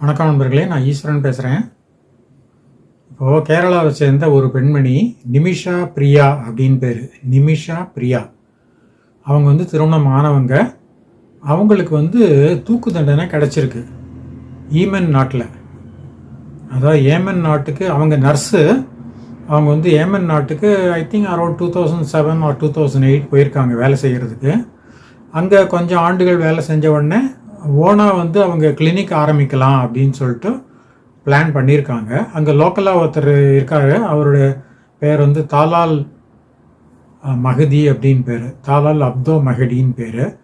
வணக்கம் நண்பர்களே நான் ஈஸ்வரன் பேசுகிறேன் இப்போது கேரளாவை சேர்ந்த ஒரு பெண்மணி நிமிஷா பிரியா அப்படின்னு பேர். நிமிஷா பிரியா. அவங்க வந்து திருமணம் ஆனவங்க. அவங்களுக்கு வந்து தூக்கு தண்டனை கிடச்சிருக்கு. ஈமன் நாட்டில். அதாவது ஏமன் நாட்டுக்கு அவங்க நர்ஸு அவங்க வந்து ஏமன் நாட்டுக்கு I think around two thousand seven or two thousand eight போயிருக்காங்க வேலை செய்கிறதுக்கு அங்கே கொஞ்சம் ஆண்டுகள் வேலை செஞ்ச உடனே ஓனாக வந்து அவங்க கிளினிக் ஆரம்பிக்கலாம் அப்படின்னு சொல்லிட்டு பிளான் பண்ணியிருக்காங்க. அங்கே லோக்கலாக ஒருத்தர் இருக்காரு. அவருடைய பேர் வந்து தாலால் மகதி அப்படின்னு பேர். தாலால் அப்தோ மஹடின்னு பேர்.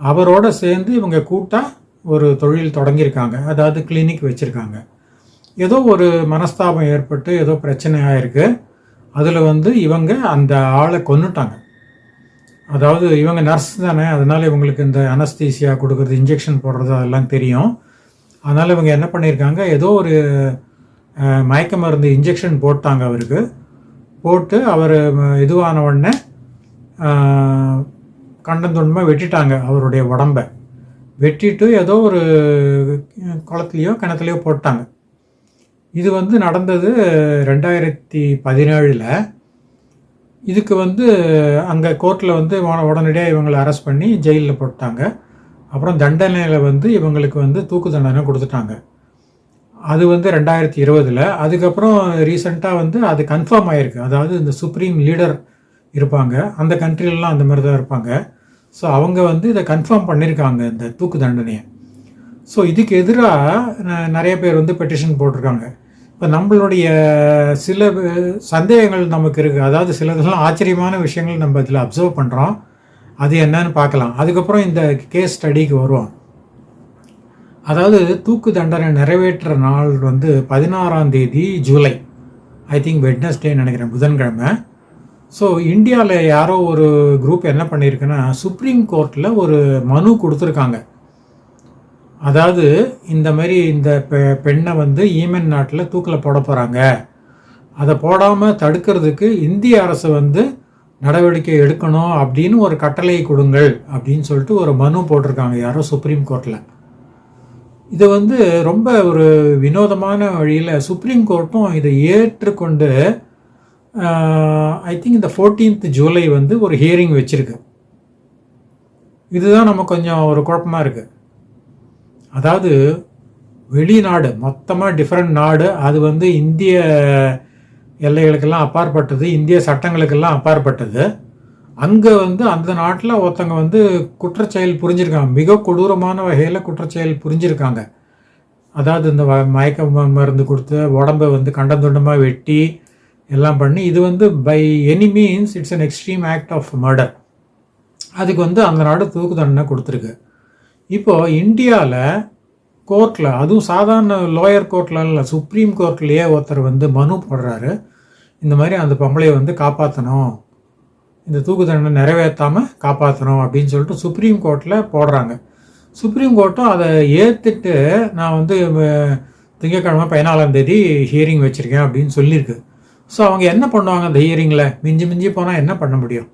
அவரோட சேர்ந்து இவங்க கூட்டாக ஒரு தொழில் தொடங்கியிருக்காங்க. அதாவது கிளினிக் வச்சுருக்காங்க. ஏதோ ஒரு மனஸ்தாபம் ஏற்பட்டு ஏதோ பிரச்சனையாக இருக்குது அதில் வந்து இவங்க அந்த ஆளை கொண்டுட்டாங்க அதாவது இவங்க நர்ஸ் தானே அதனால் இவங்களுக்கு இந்த அனஸ்தீசியா கொடுக்குறது இன்ஜெக்ஷன் போடுறது அதெல்லாம் தெரியும். அதனால் இவங்க என்ன பண்ணியிருக்காங்க ஏதோ ஒரு மயக்க மருந்து இன்ஜெக்ஷன் போட்டாங்க அவருக்கு. போட்டு அவர் இதுவான உடனே அஹ், வெட்டிட்டாங்க அவருடைய உடம்ப. வெட்டிட்டு ஏதோ ஒரு குளத்துலையோ கிணத்துலையோ போட்டாங்க. இது வந்து நடந்தது ரெண்டாயிரத்தி பதினேழில். இதுக்கு வந்து அங்கே கோர்ட்டில் வந்து உடனடியாக இவங்களை அரெஸ்ட் பண்ணி ஜெயிலில் போட்டாங்க. அப்புறம் தண்டனையில் வந்து இவங்களுக்கு வந்து தூக்கு தண்டனை கொடுத்துட்டாங்க. அது வந்து ரெண்டாயிரத்தி இருபதில். அதுக்கப்புறம் ரீசெண்டாக வந்து அது கன்ஃபார்ம் ஆகிருக்கு அதாவது இந்த சுப்ரீம் லீடர் இருப்பாங்க. அந்த கண்ட்ரிலலாம் அந்த மாதிரி தான் இருப்பாங்க. ஸோ அவங்க வந்து இதை கன்ஃபார்ம் பண்ணியிருக்காங்க இந்த தூக்கு தண்டனையை. ஸோ இதுக்கு எதிராக நிறைய பேர் வந்து பெட்டிஷன் போட்டிருக்காங்க. இப்போ நம்மளுடைய சில சந்தேகங்கள் நமக்கு இருக்குது அதாவது சிலதெல்லாம் ஆச்சரியமான விஷயங்கள் நம்ம இதில் அப்சர்வ் பண்ணுறோம் அது என்னன்னு பார்க்கலாம். அதுக்கப்புறம் இந்த கேஸ் ஸ்டடிக்கு வருவோம். அதாவது தூக்கு தண்டனை நிறைவேற்ற நாள் வந்து பதினாறாம் தேதி ஜூலை. ஐ திங்க் வெட்னஸ்டே நினைக்கிறேன் புதன்கிழமை. ஸோ இந்தியாவில் யாரோ ஒரு குரூப் என்ன பண்ணியிருக்குன்னா சுப்ரீம் கோர்ட்டில் ஒரு மனு கொடுத்துருக்காங்க. அதாவது இந்த மாதிரி இந்த பெ பெண்ணை வந்து ஈமன் நாட்டில் தூக்கில் போட போகிறாங்க அதை போடாமல் தடுக்கிறதுக்கு இந்திய அரசு வந்து நடவடிக்கை எடுக்கணும் அப்படின்னு ஒரு கட்டளை கொடுங்கள் அப்படின்னு சொல்லிட்டு ஒரு மனு போட்டிருக்காங்க யாரோ சுப்ரீம் கோர்ட்டில் இது வந்து ரொம்ப ஒரு வினோதமான வழியில் சுப்ரீம் கோர்ட்டும் இதை ஏற்றுக்கொண்டு ஐ திங்க் இந்த 14th ஜூலை வந்து ஒரு ஹியரிங் வச்சுருக்கு. இதுதான் நம்ம கொஞ்சம் ஒரு குழப்பமாக இருக்குது அதாவது வெளிநாடு மொத்தமாக டிஃப்ரெண்ட் நாடு அது வந்து இந்திய எல்லைகளுக்கெல்லாம் அப்பாற்பட்டது இந்திய சட்டங்களுக்கெல்லாம் அப்பாற்பட்டது. அங்கே வந்து அந்த நாட்டில் ஒருத்தங்க வந்து குற்றச்செயல் புரிஞ்சிருக்காங்க. மிக கொடூரமான வகையில் குற்றச்செயல் புரிஞ்சிருக்காங்க. அதாவது இந்த வ- மயக்க ம- மருந்து கொடுத்து உடம்பை வந்து கண்டந்துண்டமாக வெட்டி எல்லாம் பண்ணி இது வந்து by any means it's an extreme act of murder அதுக்கு வந்து அந்த நாடு தூக்கு தண்டனை கொடுத்துருக்கு. இப்போது இந்தியாவில் கோர்ட்டில் அதுவும் சாதாரண லோயர் கோர்ட்டில் இல்லை சுப்ரீம் கோர்ட்லேயே ஒருத்தர் வந்து மனு போடுறாரு. இந்த மாதிரி அந்த பொம்பளையை வந்து காப்பாற்றணும் இந்த தூக்கு தண்டனை நிறைவேற்றாமல் காப்பாற்றணும் அப்படின்னு சொல்லிட்டு சுப்ரீம் கோர்ட்டில் போடுறாங்க. சுப்ரீம் கோர்ட்டும் அதை ஏற்றுட்டு நான் வந்து திங்கக்கிழமை திங்கட்கிழமை பதினாலாம் தேதி ஹியரிங் வச்சுருக்கேன் அப்படின்னு சொல்லியிருக்கு. ஸோ அவங்க என்ன பண்ணுவாங்க அந்த ஹியரிங்கில் மிஞ்சி மிஞ்சி போனால் என்ன பண்ண முடியும்?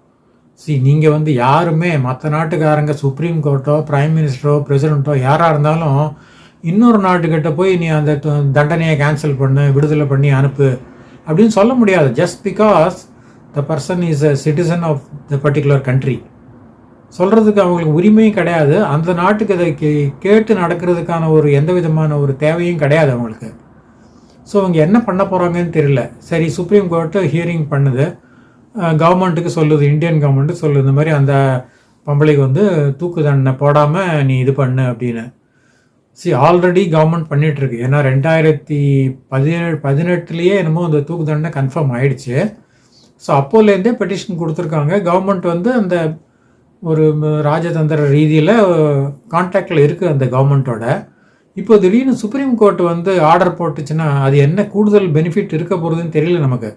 சி நீங்கள் வந்து யாருமே மற்ற நாட்டுக்காரங்க சுப்ரீம் கோர்ட்டோ பிரைம் மினிஸ்டரோ பிரசிடெண்ட்டோ யாராக இருந்தாலும் இன்னொரு நாட்டுக்கிட்ட போய் நீ அந்த தண்டனையை கேன்சல் பண்ணு விடுதலை பண்ணி அனுப்பு அப்படின்னு சொல்ல முடியாது. Just because the person is a citizen of the particular country சொல்கிறதுக்கு அவங்களுக்கு உரிமையும் கிடையாது. அந்த நாட்டுக்கு அதை கே- கேட்டு நடக்கிறதுக்கான ஒரு எந்த விதமான ஒரு தேவையும் கிடையாது அவங்களுக்கு. ஸோ அவங்க என்ன பண்ண போகிறாங்கன்னு தெரியல. சரி சுப்ரீம் கோர்ட்டு ஹியரிங் பண்ணுது. கவர்மெண்ட்டுக்கு சொல்லுது இந்தியன் கவர்மெண்ட்டு சொல்லுது இந்த மாதிரி அந்த பொம்பளைக்கு வந்து தூக்கு தண்டனை போடாமல் நீ இது பண்ணு அப்படின்னு. சி ஆல்ரெடி கவர்மெண்ட் பண்ணிகிட்ருக்கு ஏன்னா ரெண்டாயிரத்தி பதினேழு பதினெட்டுலேயே என்னமோ அந்த தூக்கு தண்டனை கன்ஃபார்ம் ஆயிடுச்சு. ஸோ அப்போலேருந்தே பெட்டிஷன் கொடுத்துருக்காங்க. கவர்மெண்ட் வந்து அந்த ஒரு ராஜதந்திர ரீதியில் கான்டாக்டில் இருக்குது அந்த கவர்மெண்ட்டோட இப்போ திடீர்னு சுப்ரீம் கோர்ட் வந்து ஆர்டர் போட்டுச்சுன்னா அது என்ன கூடுதல் பெனிஃபிட் இருக்க போகிறதுன்னு தெரியல நமக்கு.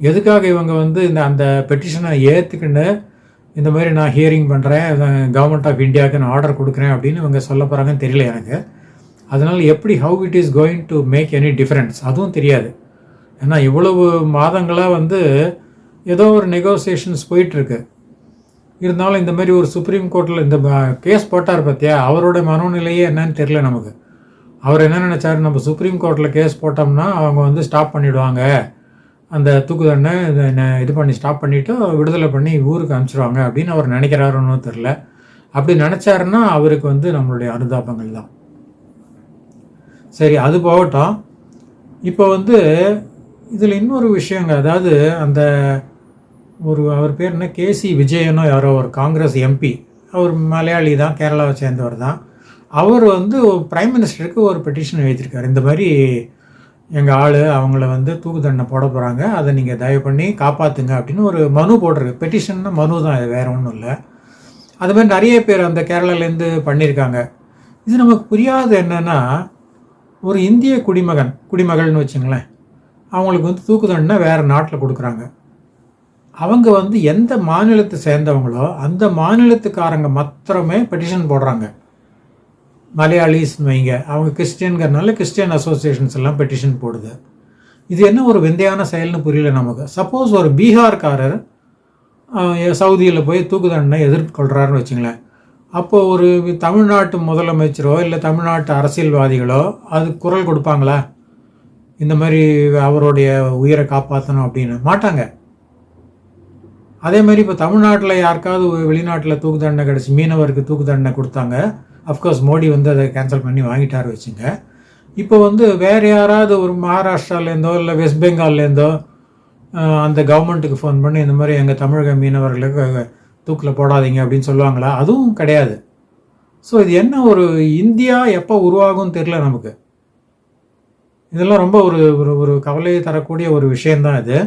எதுக்காக இவங்க வந்து இந்த அந்த பெட்டிஷனை ஏற்றுக்கின்னு இந்த மாதிரி நான் ஹியரிங் பண்ணுறேன் கவர்மெண்ட் ஆஃப் இந்தியாவுக்கு நான் ஆர்டர் கொடுக்குறேன் அப்படின்னு இவங்க சொல்ல போகிறாங்கன்னு தெரியல எனக்கு. அதனால் எப்படி how it is going to make any difference அதுவும் தெரியாது. ஏன்னா இவ்வளவு மாதங்களாக வந்து ஏதோ ஒரு நெகோசியேஷன்ஸ் போயிட்டுருக்கு. இருந்தாலும் இந்த மாதிரி ஒரு சுப்ரீம் கோர்ட்டில் இந்த கேஸ் போட்டார் பார்த்தியா அவரோட மனோநிலையே என்னன்னு தெரியல நமக்கு. அவர் என்ன நினச்சாரு? நம்ம சுப்ரீம் கோர்ட்டில் கேஸ் போட்டோம்னா அவங்க வந்து ஸ்டாப் பண்ணிவிடுவாங்க அந்த தூக்கு தண்டனை இதை என்ன இது பண்ணி ஸ்டாப் பண்ணிவிட்டு விடுதலை பண்ணி ஊருக்கு அனுப்பிச்சிடுவாங்க அப்படின்னு அவர் நினைக்கிறாருன்னு தெரில அப்படி நினச்சாருன்னா அவருக்கு வந்து நம்மளுடைய அனுதாபங்கள் தான். சரி அது போகட்டும். இப்போ வந்து இதில் இன்னொரு விஷயங்க அதாவது அந்த ஒரு அவர் பேர் என்ன? கேசி விஜயனோ யாரோ ஒரு காங்கிரஸ் எம்பி. அவர் மலையாளி தான் கேரளாவை சேர்ந்தவர் தான். அவர் வந்து பிரைம் மினிஸ்டருக்கு ஒரு பெட்டிஷன் எழுதியிருக்காரு. இந்த மாதிரி எங்கள் ஆள் அவங்கள வந்து தூக்கு தண்டனை போட போகிறாங்க அதை நீங்கள் தயவு பண்ணி காப்பாற்றுங்க அப்படின்னு ஒரு மனு போடுறது பெட்டிஷன்னா மனு தான் இது வேறு ஒன்றும் இல்லை. அது மாதிரி நிறைய பேர் அந்த கேரளாலேருந்து பண்ணியிருக்காங்க. இது நமக்கு புரியாது என்னென்னா ஒரு இந்திய குடிமகன் குடிமகள்னு வச்சுங்களேன் அவங்களுக்கு வந்து தூக்கு தண்டனை வேறு நாட்டில் கொடுக்குறாங்க. அவங்க வந்து எந்த மாநிலத்தை சேர்ந்தவங்களோ அந்த மாநிலத்துக்காரங்க மாத்திரமே பெட்டிஷன் போடுறாங்க. மலையாளிஸ்னு வைங்க. அவங்க கிறிஸ்டியன்கிறனால கிறிஸ்டியன் அசோசியேஷன்ஸ் எல்லாம் பெட்டிஷன் போடுது. இது என்ன ஒரு விந்தையான செயல்னு புரியல நமக்கு. சப்போஸ் ஒரு பீகார்காரர் சவுதியில் போய் தூக்கு தண்டனை எதிர்கொள்கிறாருன்னு வச்சுங்களேன். அப்போ ஒரு தமிழ்நாட்டு முதலமைச்சரோ இல்லை தமிழ்நாட்டு அரசியல்வாதிகளோ அது குரல் கொடுப்பாங்களா? இந்த மாதிரி அவருடைய உயிரை காப்பாற்றணும் அப்படின்னு. மாட்டாங்க. அதே மாதிரி இப்போ தமிழ்நாட்டில் யாருக்காவது வெளிநாட்டில் தூக்கு தண்டனை கிடச்சி மீனவருக்கு தூக்கு தண்டனை கொடுத்தாங்க. அஃப்கோர்ஸ் மோடி வந்து அதை கேன்சல் பண்ணி வாங்கிட்டார் வச்சுங்க. இப்போ வந்து வேறு யாராவது ஒரு மகாராஷ்டிராலேருந்தோ இல்லை வெஸ்ட் பெங்கால்லேருந்தோ அந்த கவர்மெண்ட்டுக்கு ஃபோன் பண்ணி இந்த மாதிரி எங்கள் தமிழக மீனவர்களுக்கு தூக்கில் போடாதீங்க அப்படின்னு சொல்லுவாங்களா? அதுவும் கிடையாது. ஸோ இது என்ன ஒரு இந்தியா எப்போ உருவாகும் தெரில நமக்கு. இதெல்லாம் ரொம்ப ஒரு ஒரு ஒரு கவலையை தரக்கூடிய ஒரு விஷயந்தான் இது.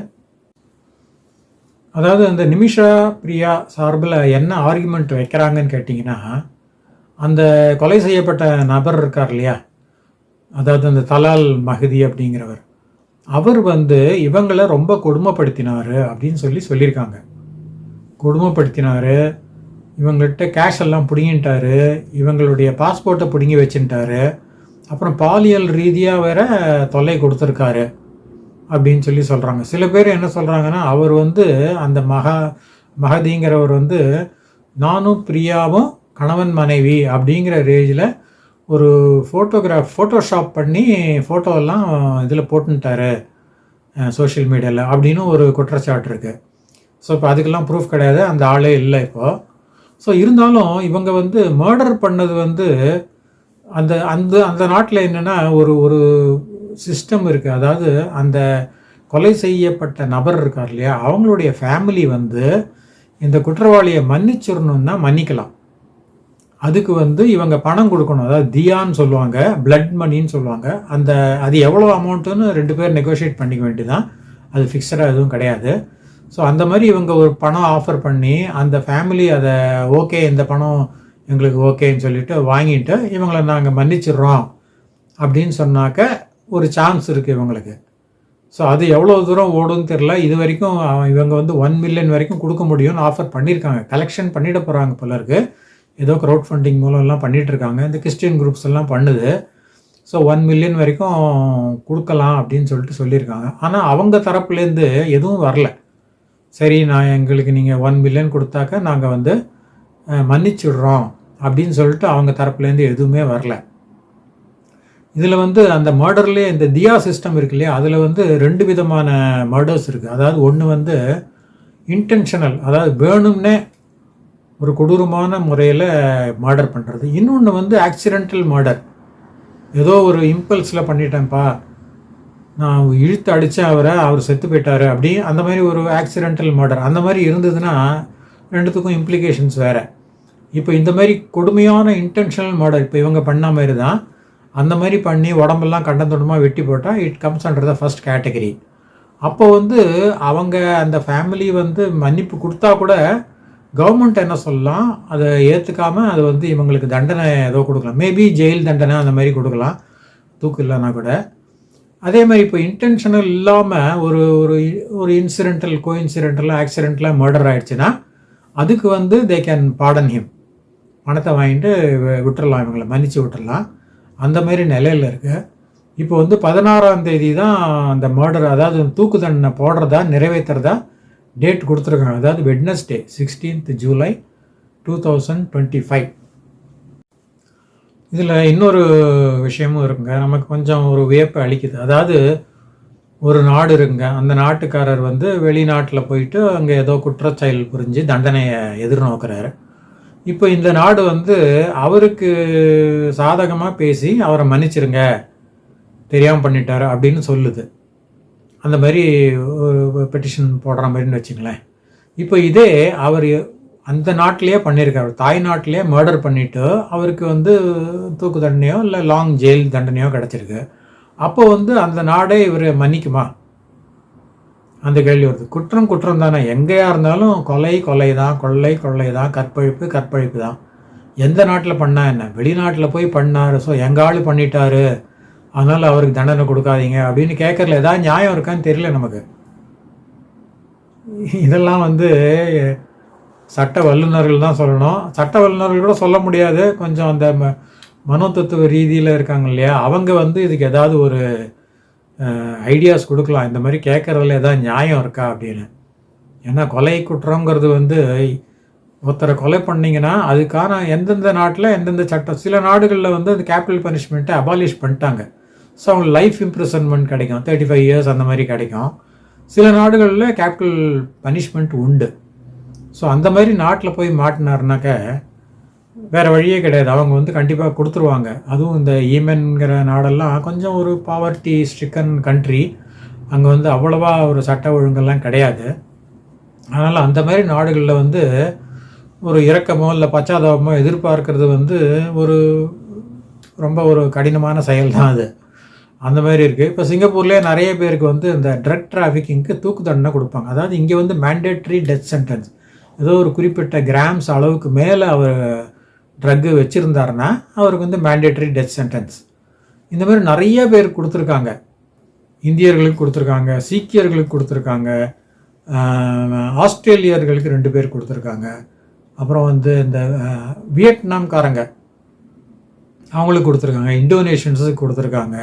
அதாவது அந்த நிமிஷா பிரியா சார்பில் என்ன ஆர்குமெண்ட் வைக்கிறாங்கன்னு கேட்டிங்கன்னா அந்த கொலை செய்யப்பட்ட நபர் இருக்கார் இல்லையா? அதாவது அந்த தலால் மகதி அப்படிங்கிறவர். அவர் வந்து இவங்களை ரொம்ப கொடுமைப்படுத்தினார் அப்படின்னு சொல்லி சொல்லியிருக்காங்க. கொடுமைப்படுத்தினார். இவங்கள்ட்ட கேஷ் எல்லாம் பிடுங்கிட்டாரு. இவங்களுடைய பாஸ்போர்ட்டை பிடுங்கி வச்சுட்டாரு. அப்புறம் பாலியல் ரீதியாக வேற தொல்லை கொடுத்துருக்காரு அப்படின்னு சொல்லி சொல்கிறாங்க சில பேர் என்ன சொல்கிறாங்கன்னா அவர் வந்து அந்த மகா மகதிங்கிறவர் வந்து நானும் பிரியாவும் கணவன் மனைவி அப்படிங்கிற ரேஞ்சில் ஒரு ஃபோட்டோகிராஃப் ஃபோட்டோஷாப் பண்ணி ஃபோட்டோவெல்லாம் இதில் போட்டுன்ட்டாரு சோஷியல் மீடியாவில் அப்படின்னு ஒரு குற்றச்சாட்டு இருக்குது ஸோ இப்போ அதுக்கெல்லாம் ப்ரூஃப் கிடையாது அந்த ஆளே இல்லை இப்போது ஸோ இருந்தாலும் இவங்க வந்து மர்டர் பண்ணது வந்து அந்த அந்த அந்த நாட்டில் என்னென்னா ஒரு ஒரு சிஸ்டம் இருக்குது அதாவது அந்த கொலை செய்யப்பட்ட நபர் இருக்கார் இல்லையா அவங்களுடைய ஃபேமிலி வந்து இந்த குற்றவாளியை மன்னிச்சிடணும்னா மன்னிக்கலாம். அதுக்கு வந்து இவங்க பணம் கொடுக்கணும். அதாவது தியான்னு சொல்லுவாங்க பிளட் மணின்னு சொல்லுவாங்க. அந்த அது எவ்வளோ அமௌண்ட்டுன்னு ரெண்டு பேர் நெகோஷியேட் பண்ணிக்க வேண்டியதான் அது ஃபிக்ஸடாக எதுவும் கிடையாது. ஸோ அந்த மாதிரி இவங்க ஒரு பணம் ஆஃபர் பண்ணி அந்த ஃபேமிலி அதை ஓகே இந்த பணம் எங்களுக்கு ஓகேன்னு சொல்லிட்டு வாங்கிட்டு இவங்களை நாங்கள் மன்னிச்சிடுறோம் அப்படின்னு சொன்னாக்க ஒரு சான்ஸ் இருக்குது இவங்களுக்கு. ஸோ அது எவ்வளோ தூரம் ஓடும்னு தெரில இது வரைக்கும் இவங்க வந்து ஒன் மில்லியன் வரைக்கும் கொடுக்க முடியும்னு ஆஃபர் பண்ணியிருக்காங்க. கலெக்ஷன் பண்ணிட போகிறாங்க பலருக்கு ஏதோ க்ரௌட் ஃபண்டிங் மூலம்லாம் பண்ணிகிட்ருக்காங்க இருக்காங்க இந்த கிறிஸ்டியன் குரூப்ஸ் எல்லாம் பண்ணுது. ஸோ ஒன் மில்லியன் வரைக்கும் கொடுக்கலாம் அப்படின்னு சொல்லிட்டு சொல்லியிருக்காங்க. ஆனால் அவங்க தரப்புலேருந்து எதுவும் வரல. சரி நான் எங்களுக்கு நீங்கள் ஒன் மில்லியன் கொடுத்தாக்க நாங்கள் வந்து மன்னிச்சுடுறோம் அப்படின்னு சொல்லிட்டு அவங்க தரப்புலேருந்து எதுவுமே வரல. இதில் வந்து அந்த மர்டர்லேயே இந்த தியா சிஸ்டம் இருக்கு இல்லையா? அதில் வந்து ரெண்டு விதமான மர்டர்ஸ் இருக்குது அதாவது ஒன்று வந்து இன்டென்ஷனல் அதாவது வேணும்னே ஒரு கொடூரமான முறையில் மர்டர் பண்ணுறது இன்னொன்று வந்து ஆக்சிடென்டல் மர்டர் ஏதோ ஒரு இம்பல்ஸில் பண்ணிட்டேன்ப்பா. நான் இழுத்து அடித்தேன் அவரை அவர் செத்து போயிட்டாரு அப்படி அந்த மாதிரி ஒரு ஆக்சிடென்டல் மர்டர் அந்த மாதிரி இருந்ததுன்னா ரெண்டுத்துக்கும் இம்ப்ளிகேஷன்ஸ் வேறு. இப்போ இந்த மாதிரி கொடுமையான இன்டென்ஷனல் மர்டர் இப்போ இவங்க பண்ண மாதிரி தான் அந்த மாதிரி பண்ணி உடம்பெல்லாம் கண்டந்தோடமாக வெட்டி போட்டால் it comes under the first category அப்போ வந்து அவங்க அந்த ஃபேமிலி வந்து மன்னிப்பு கொடுத்தா கூட கவர்மெண்ட் என்ன சொல்லலாம் அதை ஏற்றுக்காம அது வந்து இவங்களுக்கு தண்டனை ஏதோ கொடுக்கலாம். மேபி ஜெயில் தண்டனை அந்த மாதிரி கொடுக்கலாம். தூக்கு இல்லைன்னா கூட. அதே மாதிரி இப்போ இன்டென்ஷனல் இல்லாமல் ஒரு ஒரு ஒரு இன்சிடென்டல் கோ இன்சிடென்டலாக ஆக்சிடென்டலாக மர்டர் ஆகிடுச்சுன்னா அதுக்கு வந்து தே கேன் பாடன் ஹிம் பணத்தை வாங்கிட்டு வி- விட்டுறலாம் இவங்களை மன்னித்து விட்டுறலாம். அந்த மாதிரி நிலையில் இருக்குது இப்போ வந்து பதினாறாம் தேதி தான் அந்த மர்டர் அதாவது தூக்கு தண்டனை போடுறதா நிறைவேற்றுறதா டேட் கொடுத்துருக்காங்க. அதாவது Wednesday sixteenth July two thousand twenty five இதில் இன்னொரு விஷயமும் இருக்குங்க. நமக்கு கொஞ்சம் ஒரு வியப்பை அளிக்குது. அதாவது ஒரு நாடு இருக்குங்க. அந்த நாட்டுக்காரர் வந்து வெளிநாட்டில் போயிட்டு அங்கே ஏதோ குற்றச்செயல் புரிஞ்சு தண்டனையை எதிர்நோக்கிறாரு. இப்போ இந்த நாடு வந்து அவருக்கு சாதகமாக பேசி அவரை மன்னிச்சிருங்க தெரியாமல் பண்ணிட்டாரு அப்படின்னு சொல்லுது. அந்த மாதிரி ஒரு பெட்டிஷன் போடுற மாதிரின்னு வச்சுங்களேன். இப்போ இதே அவர் அந்த நாட்டிலேயே பண்ணியிருக்காரு. தாய் நாட்டிலேயே மர்டர் பண்ணிவிட்டு அவருக்கு வந்து தூக்கு தண்டனையோ இல்லை லாங் ஜெயில் தண்டனையோ கிடச்சிருக்கு. அப்போ வந்து அந்த நாடே இவர் மன்னிக்குமா? அந்த கேள்வி வருது. குற்றம் குற்றம் தானே. எங்கேயா இருந்தாலும் கொலை கொலை தான் கொள்ளை கொள்ளை தான் கற்பழிப்பு கற்பழிப்பு தான் எந்த நாட்டில் பண்ணா என்ன? வெளிநாட்டில் போய் பண்ணார். ஸோ எங்கள் ஆள் பண்ணிட்டாரு. அதனால் அவருக்கு தண்டனை கொடுக்காதீங்க அப்படின்னு கேட்கறதுல ஏதாவது நியாயம் இருக்கான்னு தெரியல நமக்கு. இதெல்லாம் வந்து சட்ட வல்லுநர்கள் தான் சொல்லணும். சட்ட வல்லுநர்கள் கூட சொல்ல முடியாது. கொஞ்சம் அந்த ம மனோதத்துவ ரீதியில் இருக்காங்க இல்லையா? அவங்க வந்து இதுக்கு ஏதாவது ஒரு ஐடியாஸ் கொடுக்கலாம். இந்த மாதிரி கேட்குறதுல ஏதாவது நியாயம் இருக்கா அப்படின்னு. ஏன்னா கொலை குற்றங்கிறது வந்து ஒருத்தரை கொலை பண்ணிங்கன்னா அதுக்கான எந்தெந்த நாட்டில் எந்தெந்த சட்டம் சில நாடுகளில் வந்து அந்த கேபிட்டல் பனிஷ்மெண்ட்டை அபாலிஷ் பண்ணிட்டாங்க. ஸோ அவங்க லைஃப் இம்ப்ரிசன்மெண்ட் கிடைக்கும். தேர்ட்டி ஃபைவ் இயர்ஸ் அந்த மாதிரி கிடைக்கும். சில நாடுகளில் கேபிட்டல் பனிஷ்மெண்ட் உண்டு. ஸோ அந்த மாதிரி நாட்டில் போய் மாட்டினாருனாக்க வேறு வழியே கிடையாது. அவங்க வந்து கண்டிப்பாக கொடுத்துருவாங்க. அதுவும் இந்த ஈமென்கிற நாடெல்லாம் கொஞ்சம் ஒரு பாவர்ட்டி ஸ்ட்ரிக்கன் கண்ட்ரி அங்கே வந்து அவ்வளோவா ஒரு சட்ட ஒழுங்கெல்லாம் கிடையாது. அதனால் அந்த மாதிரி நாடுகளில் வந்து ஒரு இரக்கமோ இல்லை பச்சாதாபமோ எதிர்பார்க்கறது வந்து ஒரு ரொம்ப ஒரு கடினமான செயல் தான் அது. அந்த மாதிரி இருக்குது இப்போ சிங்கப்பூர்லேயே நிறைய பேருக்கு வந்து இந்த ட்ரக் டிராஃபிக்கிங்க்கு தூக்கு தண்டனை கொடுப்பாங்க. அதாவது இங்கே வந்து மேண்டேட்ரி டெத் சென்டென்ஸ் ஏதோ ஒரு குறிப்பிட்ட கிராம்ஸ் அளவுக்கு மேலே அவர் ட்ரக்கு வச்சுருந்தாருன்னா அவருக்கு வந்து மேண்டேட்ரி டெத் சென்டென்ஸ் இந்த மாதிரி நிறைய பேர் கொடுத்துருக்காங்க. இந்தியர்களுக்கு கொடுத்துருக்காங்க சீக்கியர்களுக்கு கொடுத்துருக்காங்க ஆஸ்திரேலியர்களுக்கு ரெண்டு பேர் கொடுத்துருக்காங்க. அப்புறம் வந்து இந்த வியட்நாம்காரங்க அவங்களுக்கு கொடுத்துருக்காங்க. இந்தோனேஷியன்ஸுக்கு கொடுத்துருக்காங்க.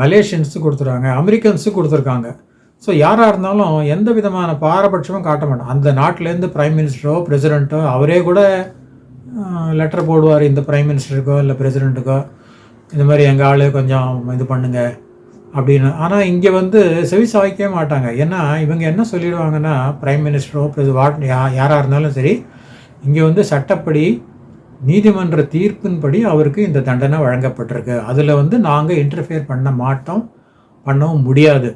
மலேசியன்ஸுக்கு கொடுத்துருக்காங்க அமெரிக்கன்ஸு கொடுத்துருக்காங்க. ஸோ யாராக இருந்தாலும் எந்த விதமான பாரபட்சமும் காட்ட மாட்டோம் அந்த நாட்டிலேருந்து ப்ரைம் மினிஸ்டரோ பிரசிடெண்ட்டோ அவரே கூட லெட்டர் போடுவார். இந்த ப்ரைம் மினிஸ்டருக்கோ இல்லை பிரசிடெண்ட்டுக்கோ இந்த மாதிரி எங்கள் ஆள் கொஞ்சம் இது பண்ணுங்க அப்படின்னு. ஆனால் இங்கே வந்து செவி சாய்க்கவே மாட்டாங்க. ஏன்னா இவங்க என்ன சொல்லிடுவாங்கன்னா ப்ரைம் மினிஸ்டரோ வாட் யா யாராக இருந்தாலும் சரி இங்கே வந்து சட்டப்படி நீதிமன்ற தீர்ப்பின்படி அவருக்கு இந்த தண்டனை வழங்கப்பட்டிருக்கு. அதில் வந்து நாங்கள் இன்டர்ஃபியர் பண்ண மாட்டோம் பண்ணவும் முடியாது.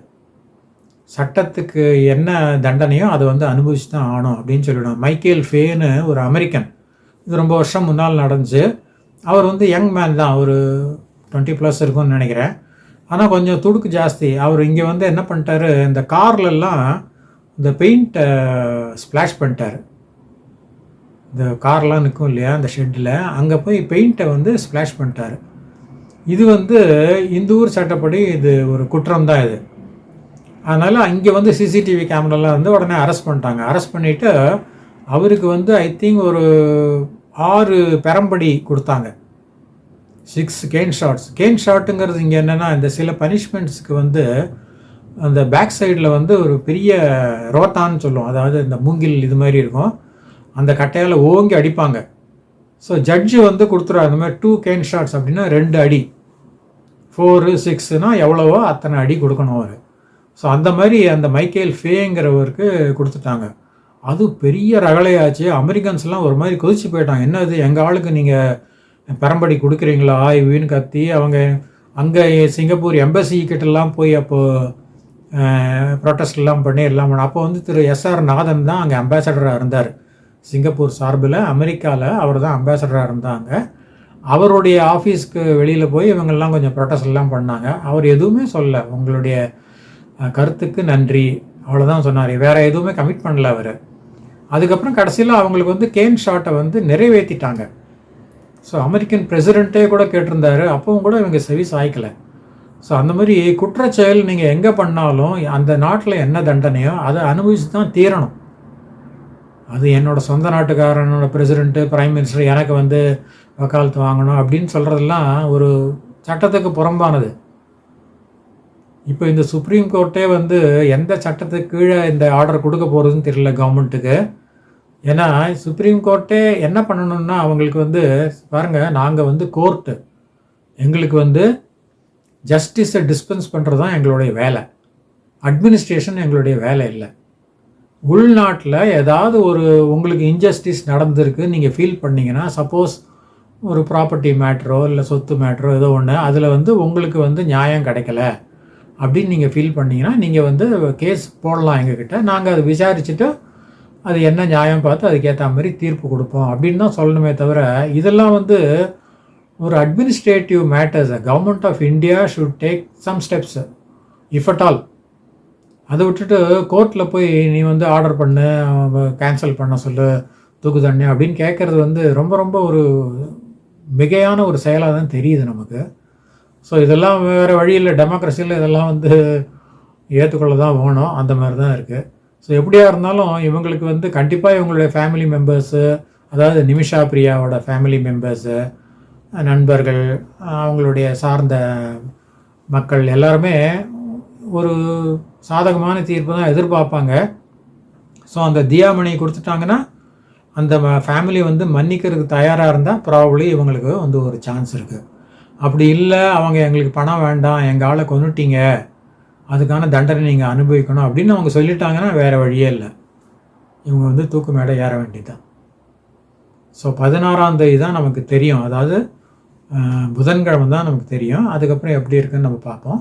சட்டத்துக்கு என்ன தண்டனையோ அதை வந்து அனுபவிச்சு தான் ஆகணும் அப்படின்னு சொல்லிவிடும் மைக்கேல் ஃபேனு ஒரு அமெரிக்கன். இது ரொம்ப வருஷம் முன்னால் நடந்துச்சு. அவர் வந்து யங் மேன் தான். ஒரு டுவெண்ட்டி ப்ளஸ் இருக்கும்னு நினைக்கிறேன். ஆனால் கொஞ்சம் துடுக்கு ஜாஸ்தி. அவர் இங்கே வந்து என்ன பண்ணிட்டாரு இந்த கார்லெல்லாம் இந்த பெயிண்ட்டை ஸ்ப்ளாஷ் பண்ணிட்டார். இந்த கார்லாம் நிற்கும் இல்லையா அந்த ஷெட்டில் அங்கே போய் பெயிண்ட்டை வந்து ஸ்ப்ளாஷ் பண்ணிட்டார். இது வந்து இந்த ஊர் சட்டப்படி இது ஒரு குற்றம் தான் இது. அதனால் அங்கே வந்து சிசிடிவி கேமராலாம் வந்து உடனே அரெஸ்ட் பண்ணிட்டாங்க. அரெஸ்ட் பண்ணிவிட்டு அவருக்கு வந்து ஐ திங்க் ஒரு ஆறு பெரம்படி கொடுத்தாங்க. சிக்ஸ் கேன் ஷாட்ஸ் கேன் ஷாட்டுங்கிறது இங்கே என்னென்னா இந்த சில பனிஷ்மெண்ட்ஸுக்கு வந்து அந்த பேக் சைடில் வந்து ஒரு பெரிய ரோட்டான்னு சொல்லுவோம். அதாவது இந்த மூங்கில் இது மாதிரி இருக்கும். அந்த கட்டையால் ஓங்கி அடிப்பாங்க. ஸோ ஜட்ஜு வந்து கொடுத்துருவாரு இந்த மாதிரி டூ கேன் ஷாட்ஸ் அப்படின்னா ரெண்டு அடி. ஃபோரு சிக்ஸ்னால் எவ்வளவோ அத்தனை அடி கொடுக்கணும் அவர். ஸோ அந்த மாதிரி அந்த மைக்கேல் ஃபேங்கிறவருக்கு கொடுத்துட்டாங்க. அது பெரிய ரகலையாச்சு. அமெரிக்கன்ஸ்லாம் ஒரு மாதிரி கொதிச்சு போயிட்டாங்க. என்னது எங்கள் ஆளுக்கு நீங்கள் பெரம்படி கொடுக்குறீங்களா? இவின்னு கத்தி அவங்க அங்கே சிங்கப்பூர் எம்பசி கிட்டலாம் போய் அப்போது ப்ரொட்டஸ்ட்லாம் பண்ணி எல்லாம் பண்ண அப்போ வந்து திரு எஸ்ஆர் நாதன் தான் அங்கே அம்பாசடராக இருந்தார். சிங்கப்பூர் சார்பில் அமெரிக்காவில் அவர் தான் அம்பாசடராக இருந்தாங்க. அவருடைய ஆஃபீஸ்க்கு வெளியில் போய் இவங்கெல்லாம் கொஞ்சம் ப்ரொட்டஸ்ட்லாம் பண்ணாங்க. அவர் எதுவுமே சொல்ல உங்களுடைய கருத்துக்கு நன்றி. அவ்வளோதான் சொன்னார். வேறு எதுவுமே கமிட் பண்ணல அவர். அதுக்கப்புறம் கடைசியில் அவங்களுக்கு வந்து கேன் ஷாட்டை வந்து நிறைவேற்றிட்டாங்க ஸோ அமெரிக்கன் பிரசிடெண்ட்டே கூட கேட்டிருந்தாரு. அப்பவும் கூட இவங்க செவி சாய்க்கலை. ஸோ அந்த மாதிரி குற்றச்செயல் நீங்கள் எங்கே பண்ணாலும் அந்த நாட்டில் என்ன தண்டனையோ அதை அனுபவிச்சு தான் தீரணும். அது என்னோடய சொந்த நாட்டுக்காரனோட பிரசிடெண்ட்டு ப்ரைம் மினிஸ்டர் எனக்கு வந்து வக்காலத்து வாங்கணும் அப்படின்னு சொல்கிறதெல்லாம் ஒரு சட்டத்துக்கு புறம்பானது. இப்போ இந்த சுப்ரீம் கோர்ட்டே வந்து எந்த சட்டத்துக்கு கீழே இந்த ஆர்டர் கொடுக்க போகிறதுன்னு தெரியல கவர்மெண்ட்டுக்கு ஏன்னா சுப்ரீம் கோர்ட்டே என்ன பண்ணணும்னா அவங்களுக்கு வந்து பாருங்கள் நாங்கள் வந்து கோர்ட்டு எங்களுக்கு வந்து ஜஸ்டிஸை டிஸ்பென்ஸ் பண்ணுறது தான் எங்களுடைய வேலை. அட்மினிஸ்ட்ரேஷன் எங்களுடைய வேலை இல்லை. உள்நாட்டில் ஏதாவது ஒரு உங்களுக்கு இன்ஜஸ்டிஸ் நடந்திருக்கு நீங்கள் ஃபீல் பண்ணிங்கன்னா சப்போஸ் ஒரு ப்ராப்பர்ட்டி மேட்ரோ இல்லை சொத்து மேட்ரோ ஏதோ ஒன்று அதில் வந்து உங்களுக்கு வந்து நியாயம் கிடைக்கல அப்படின்னு நீங்கள் ஃபீல் பண்ணிங்கன்னா நீங்கள் வந்து கேஸ் போடலாம் எங்ககிட்ட. நாங்கள் அதை விசாரிச்சுட்டு அது என்ன நியாயம் பார்த்து அதுக்கேற்ற மாதிரி தீர்ப்பு கொடுப்போம் அப்படின்னு தான் சொல்லணுமே தவிர இதெல்லாம் வந்து ஒரு administrative matters government of India should take some steps if at all அதை விட்டுட்டு கோர்ட்டில் போய் நீ வந்து ஆர்டர் பண்ணு கேன்சல் பண்ண சொல்லு தூக்கு தண்ணி அப்படின்னு கேட்குறது வந்து ரொம்ப ரொம்ப ஒரு மிகையான ஒரு செயலாக தான் தெரியுது நமக்கு. ஸோ இதெல்லாம் வேறு வழியில் டெமோக்ரஸியில் இதெல்லாம் வந்து ஏற்றுக்கொள்ள தான் வேணும். அந்த மாதிரி தான் இருக்குது ஸோ எப்படியா இருந்தாலும் இவங்களுக்கு வந்து கண்டிப்பாக இவங்களுடைய ஃபேமிலி மெம்பர்ஸு அதாவது நிமிஷா பிரியாவோட ஃபேமிலி மெம்பர்ஸு நண்பர்கள் அவங்களுடைய சார்ந்த மக்கள் எல்லாருமே ஒரு சாதகமான தீர்ப்பு தான் எதிர்பார்ப்பாங்க. ஸோ அந்த தியாமணி கொடுத்துட்டாங்கன்னா அந்த ஃபேமிலி வந்து மன்னிக்கிறதுக்கு தயாராக இருந்தால் ப்ராபப்ளி இவங்களுக்கு வந்து ஒரு சான்ஸ் இருக்குது அப்படி இல்லை அவங்க எங்களுக்கு பணம் வேண்டாம் எங்கள் ஆளை கொண்டுட்டீங்க அதுக்கான தண்டனை நீங்கள் அனுபவிக்கணும் அப்படின்னு அவங்க சொல்லிட்டாங்கன்னா வேறு வழியே இல்லை. இவங்க வந்து தூக்கு மேடை ஏற வேண்டியதுதான். ஸோ பதினாறாம் தேதி தான் நமக்கு தெரியும். அதாவது புதன்கிழமை தான் நமக்கு தெரியும். அதுக்கப்புறம் எப்படி இருக்குன்னு நம்ம பார்ப்போம்.